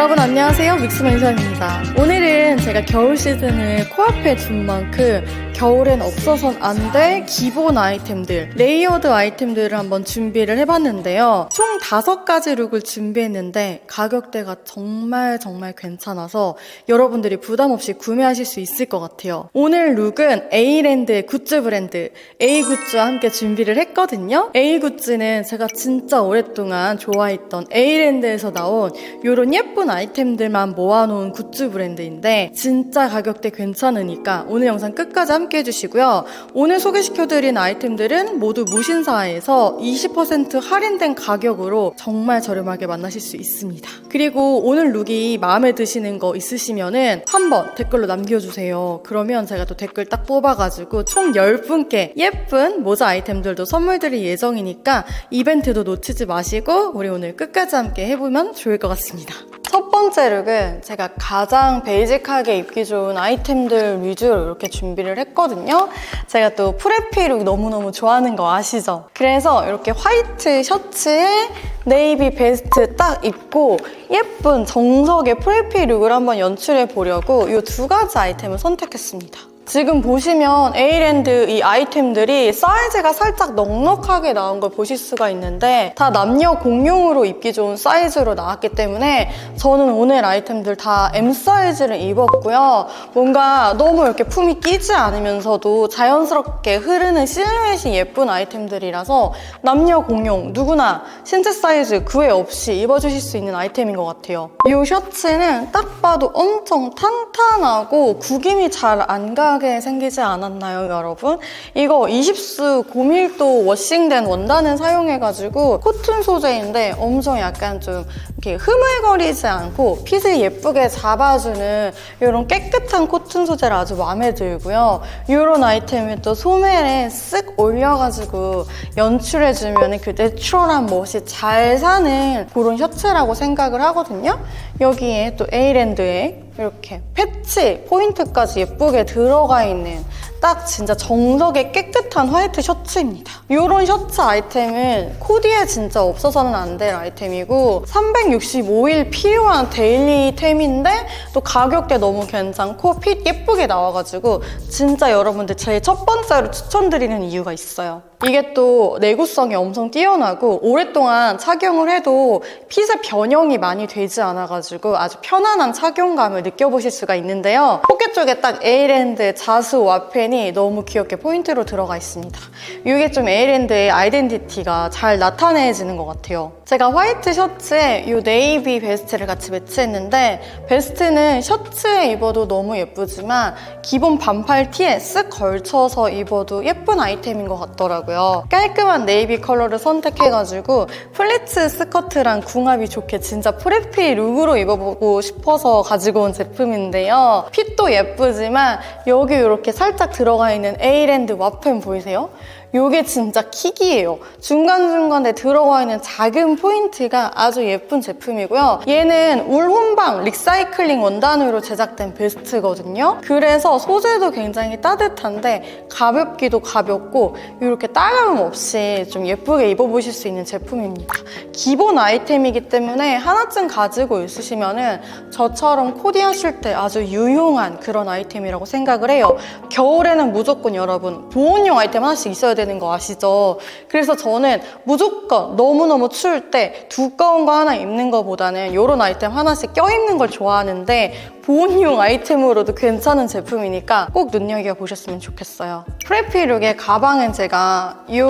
여러분 안녕하세요. 믹스맨션입니다. 오늘은 제가 겨울 시즌을 코앞에 둔 만큼 겨울엔 없어선 안 될 기본 아이템들 레이어드 아이템들을 한번 준비를 해봤는데요. 총 다섯 가지 룩을 준비했는데 가격대가 정말 정말 괜찮아서 여러분들이 부담 없이 구매하실 수 있을 것 같아요. 오늘 룩은 A랜드의 굿즈 브랜드 A굿즈와 함께 준비를 했거든요. A굿즈는 제가 진짜 오랫동안 좋아했던 A랜드에서 나온 이런 예쁜 아이템들만 모아놓은 굿즈 브랜드인데 진짜 가격대 괜찮으니까 오늘 영상 끝까지 함께 해주시고요. 오늘 소개시켜드린 아이템들은 모두 무신사에서 20% 할인된 가격으로 정말 저렴하게 만나실 수 있습니다. 그리고 오늘 룩이 마음에 드시는 거 있으시면은 한번 댓글로 남겨주세요. 그러면 제가 또 댓글 딱 뽑아가지고 총 10분께 예쁜 모자 아이템들도 선물 드릴 예정이니까 이벤트도 놓치지 마시고 우리 오늘 끝까지 함께 해보면 좋을 것 같습니다. 첫 번째 룩은 제가 가장 베이직하게 입기 좋은 아이템들 위주로 이렇게 준비를 했거든요. 제가 또 프레피 룩 너무너무 좋아하는 거 아시죠? 그래서 이렇게 화이트 셔츠에 네이비 베스트 딱 입고 예쁜 정석의 프레피 룩을 한번 연출해 보려고 이 두 가지 아이템을 선택했습니다. 지금 보시면 에이랜드 이 아이템들이 사이즈가 살짝 넉넉하게 나온 걸 보실 수가 있는데 다 남녀 공용으로 입기 좋은 사이즈로 나왔기 때문에 저는 오늘 아이템들 다 M 사이즈를 입었고요. 뭔가 너무 이렇게 품이 끼지 않으면서도 자연스럽게 흐르는 실루엣이 예쁜 아이템들이라서 남녀 공용 누구나 신체 사이즈 구애 없이 입어주실 수 있는 아이템인 것 같아요. 이 셔츠는 딱 봐도 엄청 탄탄하고 구김이 잘 안 가게 생기지 않았나요, 여러분? 이거 20수 고밀도 워싱된 원단을 사용해가지고 코튼 소재인데 엄청 약간 좀 이렇게 흐물거리지 않고 핏을 예쁘게 잡아주는 이런 깨끗한 코튼 소재를 아주 마음에 들고요. 이런 아이템을 또 소매에 쓱 올려가지고 연출해주면 그 내추럴한 멋이 잘 사는 그런 셔츠라고 생각을 하거든요. 여기에 또 에이랜드에 이렇게 패치 포인트까지 예쁘게 들어가 있는 딱 진짜 정석의 깨끗한 화이트 셔츠입니다. 이런 셔츠 아이템은 코디에 진짜 없어서는 안 될 아이템이고 365일 필요한 데일리템인데 또 가격대 너무 괜찮고 핏 예쁘게 나와가지고 진짜 여러분들 제일 첫 번째로 추천드리는 이유가 있어요. 이게 또 내구성이 엄청 뛰어나고 오랫동안 착용을 해도 핏의 변형이 많이 되지 않아가지고 아주 편안한 착용감을 느껴보실 수가 있는데요. 포켓 쪽에 딱 에이랜드 자수 와펜이 너무 귀엽게 포인트로 들어가 있습니다. 이게 좀 에이랜드의 아이덴티티가 잘 나타내지는 것 같아요. 제가 화이트 셔츠에 이 네이비 베스트를 같이 매치했는데 베스트는 셔츠에 입어도 너무 예쁘지만 기본 반팔 티에 쓱 걸쳐서 입어도 예쁜 아이템인 것 같더라고요. 깔끔한 네이비 컬러를 선택해가지고 플리츠 스커트랑 궁합이 좋게 진짜 프레피 룩으로 입어보고 싶어서 가지고 온 제품인데요. 핏도 예쁘지만 여기 이렇게 살짝 들어가 있는 에이랜드 와펜 보이세요? 이게 진짜 킥이에요. 중간중간에 들어가 있는 작은 포인트가 아주 예쁜 제품이고요. 얘는 울혼방 리사이클링 원단으로 제작된 베스트거든요. 그래서 소재도 굉장히 따뜻한데 가볍기도 가볍고 이렇게 따가움 없이 좀 예쁘게 입어보실 수 있는 제품입니다. 기본 아이템이기 때문에 하나쯤 가지고 있으시면은 저처럼 코디하실 때 아주 유용한 그런 아이템이라고 생각을 해요. 겨울에는 무조건 여러분 보온용 아이템 하나씩 있어야 되는 거 아시죠? 그래서 저는 무조건 너무너무 추울 때 두꺼운 거 하나 입는 것보다는 이런 아이템 하나씩 껴입는 걸 좋아하는데 보온용 아이템으로도 괜찮은 제품이니까 꼭 눈여겨보셨으면 좋겠어요. 프레피룩의 가방은 제가 이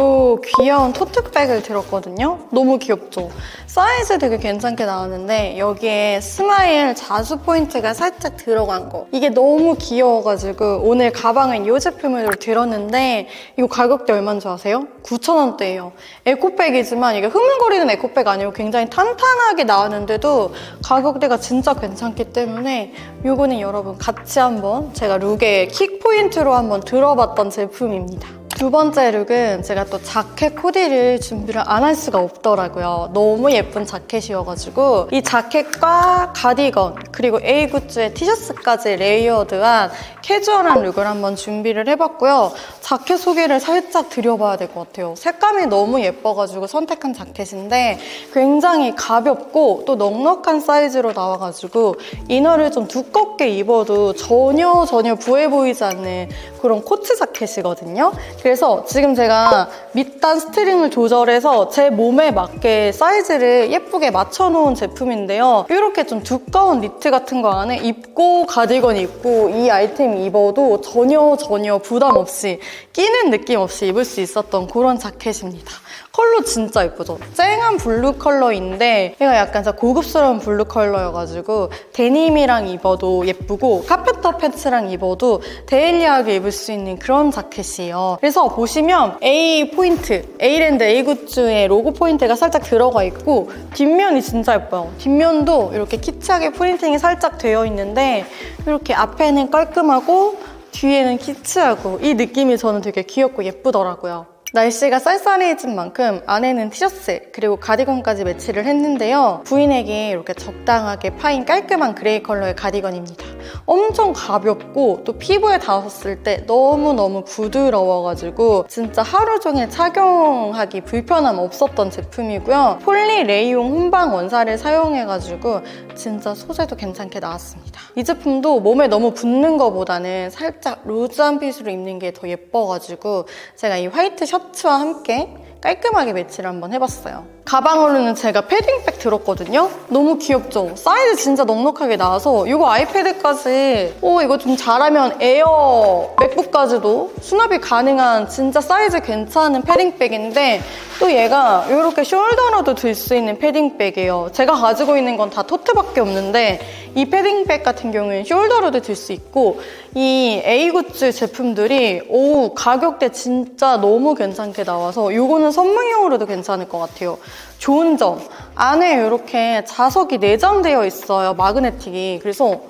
귀여운 토트백을 들었거든요. 너무 귀엽죠? 사이즈 되게 괜찮게 나왔는데 여기에 스마일 자수 포인트가 살짝 들어간 거 이게 너무 귀여워가지고 오늘 가방은 이 제품을 들었는데 이거 가격대 얼마인 줄 아세요? 9,000원대예요. 에코백이지만 이게 흐물거리는 에코백 아니고 굉장히 탄탄하게 나왔는데도 가격대가 진짜 괜찮기 때문에 이거는 여러분 같이 한번 제가 룩의 킥 포인트로 한번 들어봤던 제품입니다. 두 번째 룩은 제가 또 자켓 코디를 준비를 안 할 수가 없더라고요. 너무 예쁜 자켓이어가지고 이 자켓과 가디건 그리고 A굿즈의 티셔츠까지 레이어드한 캐주얼한 룩을 한번 준비를 해봤고요. 자켓 소개를 살짝 드려봐야 될 것 같아요. 색감이 너무 예뻐가지고 선택한 자켓인데 굉장히 가볍고 또 넉넉한 사이즈로 나와가지고 이너를 좀 두껍게 입어도 전혀 전혀 부해 보이지 않는 그런 코트 자켓이거든요. 그래서 지금 제가 밑단 스트링을 조절해서 제 몸에 맞게 사이즈를 예쁘게 맞춰놓은 제품인데요. 이렇게 좀 두꺼운 니트 같은 거 안에 입고 가디건 입고 이 아이템 입어도 전혀 전혀 부담 없이 끼는 느낌 없이 입을 수 있었던 그런 자켓입니다. 컬러 진짜 예쁘죠? 쨍한 블루 컬러인데 얘가 약간 진짜 고급스러운 블루 컬러여가지고 데님이랑 입어도 예쁘고 카페터 팬츠랑 입어도 데일리하게 입을 수 있는 그런 자켓이에요. 그래서 보시면 A 포인트, A랜드 A굿즈의 로고 포인트가 살짝 들어가 있고 뒷면이 진짜 예뻐요. 뒷면도 이렇게 키치하게 프린팅이 살짝 되어 있는데 이렇게 앞에는 깔끔하고 뒤에는 키치하고 이 느낌이 저는 되게 귀엽고 예쁘더라고요. 날씨가 쌀쌀해진 만큼 안에는 티셔츠 그리고 가디건까지 매치를 했는데요. 부인에게 이렇게 적당하게 파인 깔끔한 그레이 컬러의 가디건입니다. 엄청 가볍고 또 피부에 닿았을 때 너무너무 부드러워가지고 진짜 하루 종일 착용하기 불편함 없었던 제품이고요. 폴리 레이용 혼방 원사를 사용해가지고 진짜 소재도 괜찮게 나왔습니다. 이 제품도 몸에 너무 붙는 것보다는 살짝 루즈한 핏으로 입는 게 더 예뻐가지고 제가 이 화이트 셔츠 와 함께 깔끔하게 매치를 한번 해봤어요. 가방으로는 제가 패딩백 들었거든요? 너무 귀엽죠? 사이즈 진짜 넉넉하게 나와서 이거 아이패드까지 오 이거 좀 잘하면 에어 맥북까지도 수납이 가능한 진짜 사이즈 괜찮은 패딩백인데 또 얘가 이렇게 숄더로도 들 수 있는 패딩백이에요. 제가 가지고 있는 건 다 토트밖에 없는데 이 패딩백 같은 경우에는 숄더로도 들 수 있고 이 A굿즈 제품들이 오 가격대 진짜 너무 괜찮게 나와서 이거는 선물용으로도 괜찮을 것 같아요. 좋은 점 안에 이렇게 자석이 내장되어 있어요 마그네틱이 그래서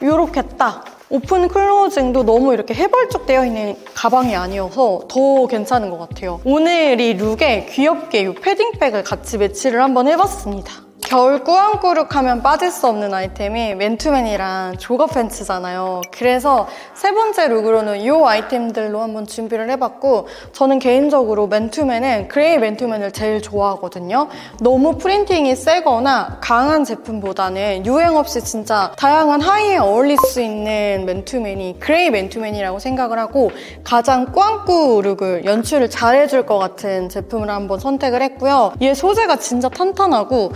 이렇게 딱 오픈 클로징도 너무 이렇게 해벌쭉 되어 있는 가방이 아니어서 더 괜찮은 것 같아요. 오늘 이 룩에 귀엽게 이 패딩백을 같이 매치를 한번 해봤습니다. 겨울 꾸안꾸룩 하면 빠질 수 없는 아이템이 맨투맨이랑 조거 팬츠잖아요. 그래서 세 번째 룩으로는 이 아이템들로 한번 준비를 해봤고 저는 개인적으로 맨투맨은 그레이 맨투맨을 제일 좋아하거든요. 너무 프린팅이 세거나 강한 제품보다는 유행 없이 진짜 다양한 하의에 어울릴 수 있는 맨투맨이 그레이 맨투맨이라고 생각을 하고 가장 꾸안꾸 룩을 연출을 잘해줄 것 같은 제품을 한번 선택을 했고요. 얘 소재가 진짜 탄탄하고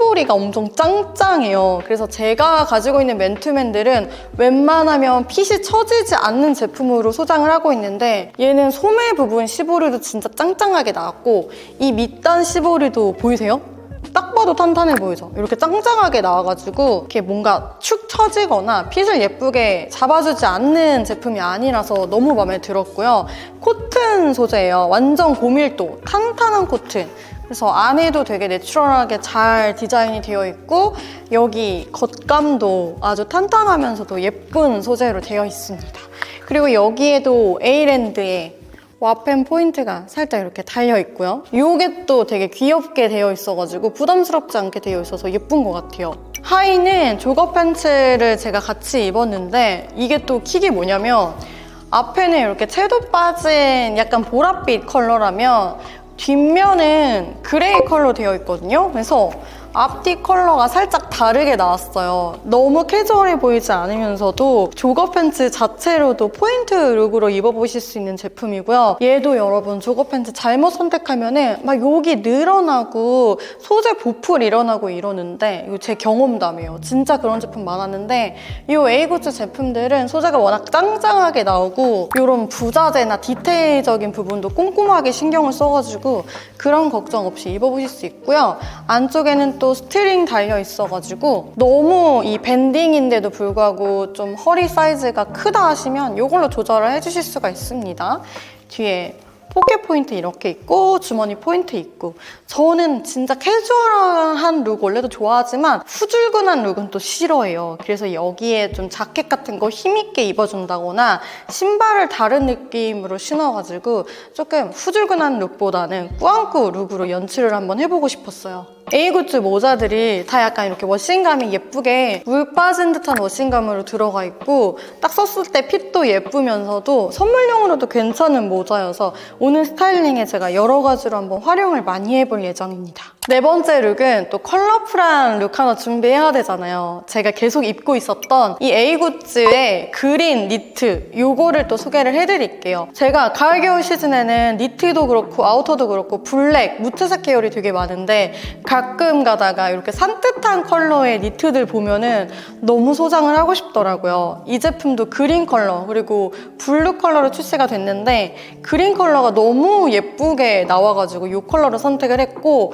시보리가 엄청 짱짱해요. 그래서 제가 가지고 있는 맨투맨들은 웬만하면 핏이 처지지 않는 제품으로 소장을 하고 있는데 얘는 소매 부분 시보리도 진짜 짱짱하게 나왔고 이 밑단 시보리도 보이세요? 딱 봐도 탄탄해 보이죠? 이렇게 짱짱하게 나와가지고 이렇게 뭔가 축 처지거나 핏을 예쁘게 잡아주지 않는 제품이 아니라서 너무 마음에 들었고요. 코튼 소재예요. 완전 고밀도, 탄탄한 코튼. 그래서 안에도 되게 내추럴하게 잘 디자인이 되어 있고 여기 겉감도 아주 탄탄하면서도 예쁜 소재로 되어 있습니다. 그리고 여기에도 에이랜드의 와펜 포인트가 살짝 이렇게 달려 있고요. 이게 또 되게 귀엽게 되어 있어가지고 부담스럽지 않게 되어 있어서 예쁜 것 같아요. 하의는 조거 팬츠를 제가 같이 입었는데 이게 또 킥이 뭐냐면 앞에는 이렇게 채도 빠진 약간 보랏빛 컬러라면 뒷면은 그레이 컬러 되어 있거든요. 그래서 앞뒤 컬러가 살짝 다르게 나왔어요. 너무 캐주얼해 보이지 않으면서도 조거 팬츠 자체로도 포인트 룩으로 입어보실 수 있는 제품이고요. 얘도 여러분 조거 팬츠 잘못 선택하면은 막 여기 늘어나고 소재 보풀 일어나고 이러는데 이거 제 경험담이에요. 진짜 그런 제품 많았는데 이 에이고츠 제품들은 소재가 워낙 짱짱하게 나오고 이런 부자재나 디테일적인 부분도 꼼꼼하게 신경을 써가지고 그런 걱정 없이 입어보실 수 있고요. 안쪽에는 또 스트링 달려 있어가지고 너무 이 밴딩인데도 불구하고 좀 허리 사이즈가 크다 하시면 이걸로 조절을 해주실 수가 있습니다. 뒤에 포켓 포인트 이렇게 있고 주머니 포인트 있고 저는 진짜 캐주얼한 룩 원래도 좋아하지만 후줄근한 룩은 또 싫어해요. 그래서 여기에 좀 자켓 같은 거 힘있게 입어준다거나 신발을 다른 느낌으로 신어가지고 조금 후줄근한 룩보다는 꾸안꾸 룩으로 연출을 한번 해보고 싶었어요. A굿즈 모자들이 다 약간 이렇게 워싱감이 예쁘게 물 빠진 듯한 워싱감으로 들어가 있고 딱 썼을 때 핏도 예쁘면서도 선물용으로도 괜찮은 모자여서 오늘 스타일링에 제가 여러 가지로 한번 활용을 많이 해볼 예정입니다. 네 번째 룩은 또 컬러풀한 룩 하나 준비해야 되잖아요. 제가 계속 입고 있었던 이 에이굿즈의 그린 니트 요거를 또 소개를 해드릴게요. 제가 가을 겨울 시즌에는 니트도 그렇고 아우터도 그렇고 블랙, 무트색 계열이 되게 많은데 가끔 가다가 이렇게 산뜻한 컬러의 니트들 보면은 너무 소장을 하고 싶더라고요. 이 제품도 그린 컬러 그리고 블루 컬러로 출시가 됐는데 그린 컬러가 너무 예쁘게 나와가지고 이 컬러를 선택을 했고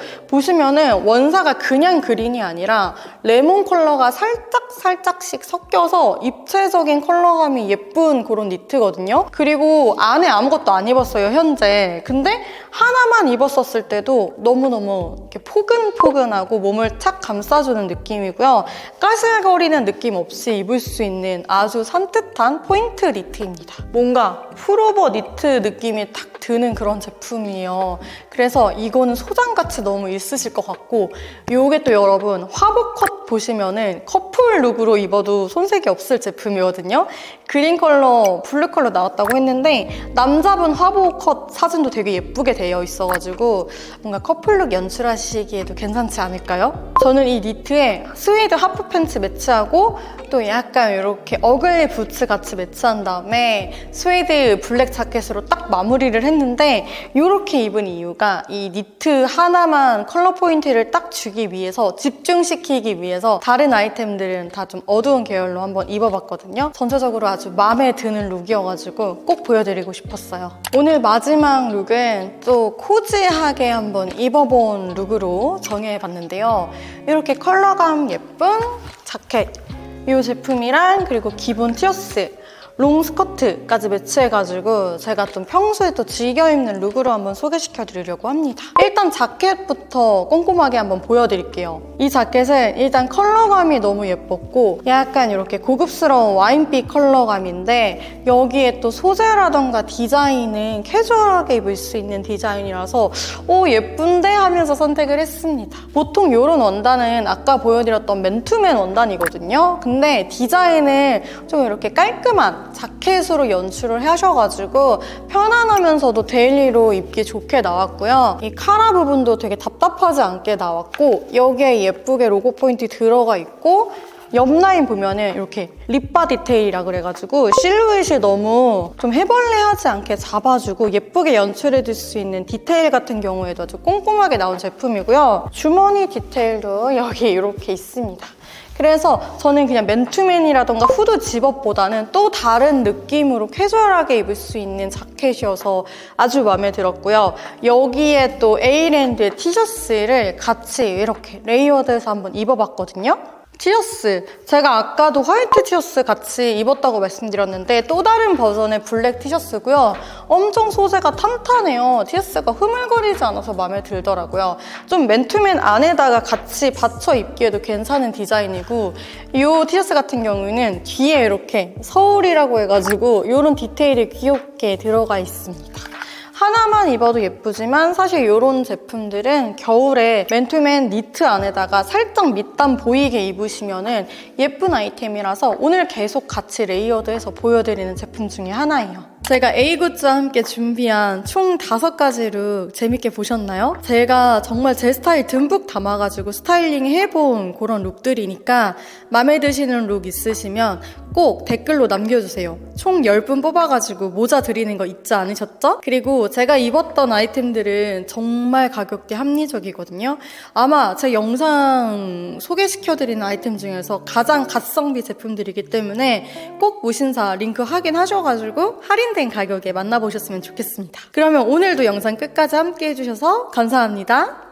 면은 원사가 그냥 그린이 아니라 레몬 컬러가 살짝 살짝씩 섞여서 입체적인 컬러감이 예쁜 그런 니트거든요. 그리고 안에 아무것도 안 입었어요 현재. 근데 하나만 입었었을 때도 너무너무 이렇게 포근포근하고 몸을 착 감싸주는 느낌이고요. 까슬거리는 느낌 없이 입을 수 있는 아주 산뜻한 포인트 니트입니다. 뭔가 풀오버 니트 느낌이 탁 드는 그런 제품이에요. 그래서 이거는 소장같이 너무 있 으실 것 같고 요게 또 여러분 화보 컷 보시면은 커플 룩으로 입어도 손색이 없을 제품이거든요. 그린 컬러, 블루 컬러 나왔다고 했는데 남자분 화보 컷 사진도 되게 예쁘게 되어 있어가지고 뭔가 커플룩 연출하시기에도 괜찮지 않을까요? 저는 이 니트에 스웨이드 하프 팬츠 매치하고 또 약간 이렇게 어글리 부츠 같이 매치한 다음에 스웨이드 블랙 자켓으로 딱 마무리를 했는데 이렇게 입은 이유가 이 니트 하나만 컬러 포인트를 딱 주기 위해서 집중시키기 위해서 다른 아이템들은 다 좀 어두운 계열로 한번 입어봤거든요. 전체적으로 아주 마음에 드는 룩이어가지고 꼭 보여드리고 싶었어요. 오늘 마지막 룩은 또 코지하게 한번 입어본 룩으로 정해봤는데요. 이렇게 컬러감 예쁜 자켓 이 제품이랑 그리고 기본 티어스 롱 스커트까지 매치해가지고 제가 좀 평소에 또 즐겨 입는 룩으로 한번 소개시켜 드리려고 합니다. 일단 자켓부터 꼼꼼하게 한번 보여드릴게요. 이 자켓은 일단 컬러감이 너무 예뻤고 약간 이렇게 고급스러운 와인빛 컬러감인데 여기에 또 소재라던가 디자인은 캐주얼하게 입을 수 있는 디자인이라서 오 예쁜데 하면서 선택을 했습니다. 보통 이런 원단은 아까 보여드렸던 맨투맨 원단이거든요. 근데 디자인을 좀 이렇게 깔끔한 자켓으로 연출을 하셔가지고 편안하면서도 데일리로 입기 좋게 나왔고요. 이 카라 부분도 되게 답답하지 않게 나왔고 여기에 예쁘게 로고 포인트 들어가 있고 옆 라인 보면은 이렇게 립바 디테일이라 그래가지고 실루엣이 너무 좀 해벌레하지 않게 잡아주고 예쁘게 연출해줄 수 있는 디테일 같은 경우에도 아주 꼼꼼하게 나온 제품이고요. 주머니 디테일도 여기 이렇게 있습니다. 그래서 저는 그냥 맨투맨이라던가 후드 집업보다는 또 다른 느낌으로 캐주얼하게 입을 수 있는 자켓이어서 아주 마음에 들었고요. 여기에 또 에이랜드의 티셔츠를 같이 이렇게 레이어드해서 한번 입어봤거든요. 티셔츠. 제가 아까도 화이트 티셔츠 같이 입었다고 말씀드렸는데 또 다른 버전의 블랙 티셔츠고요. 엄청 소재가 탄탄해요. 티셔츠가 흐물거리지 않아서 마음에 들더라고요. 좀 맨투맨 안에다가 같이 받쳐 입기에도 괜찮은 디자인이고 이 티셔츠 같은 경우는 뒤에 이렇게 서울이라고 해가지고 이런 디테일이 귀엽게 들어가 있습니다. 하나만 입어도 예쁘지만 사실 이런 제품들은 겨울에 맨투맨 니트 안에다가 살짝 밑단 보이게 입으시면 예쁜 아이템이라서 오늘 계속 같이 레이어드해서 보여드리는 제품 중에 하나예요. 제가 A굿즈와 함께 준비한 총 다섯 가지 룩 재밌게 보셨나요? 제가 정말 제 스타일 듬뿍 담아가지고 스타일링 해본 그런 룩들이니까 마음에 드시는 룩 있으시면 꼭 댓글로 남겨주세요. 총 10분 뽑아가지고 모자 드리는 거 잊지 않으셨죠? 그리고 제가 입었던 아이템들은 정말 가격대 합리적이거든요. 아마 제 영상 소개시켜드리는 아이템 중에서 가장 갓성비 제품들이기 때문에 꼭 무신사 링크 확인하셔가지고 할인된 가격에 만나보셨으면 좋겠습니다. 그러면 오늘도 영상 끝까지 함께 해주셔서 감사합니다.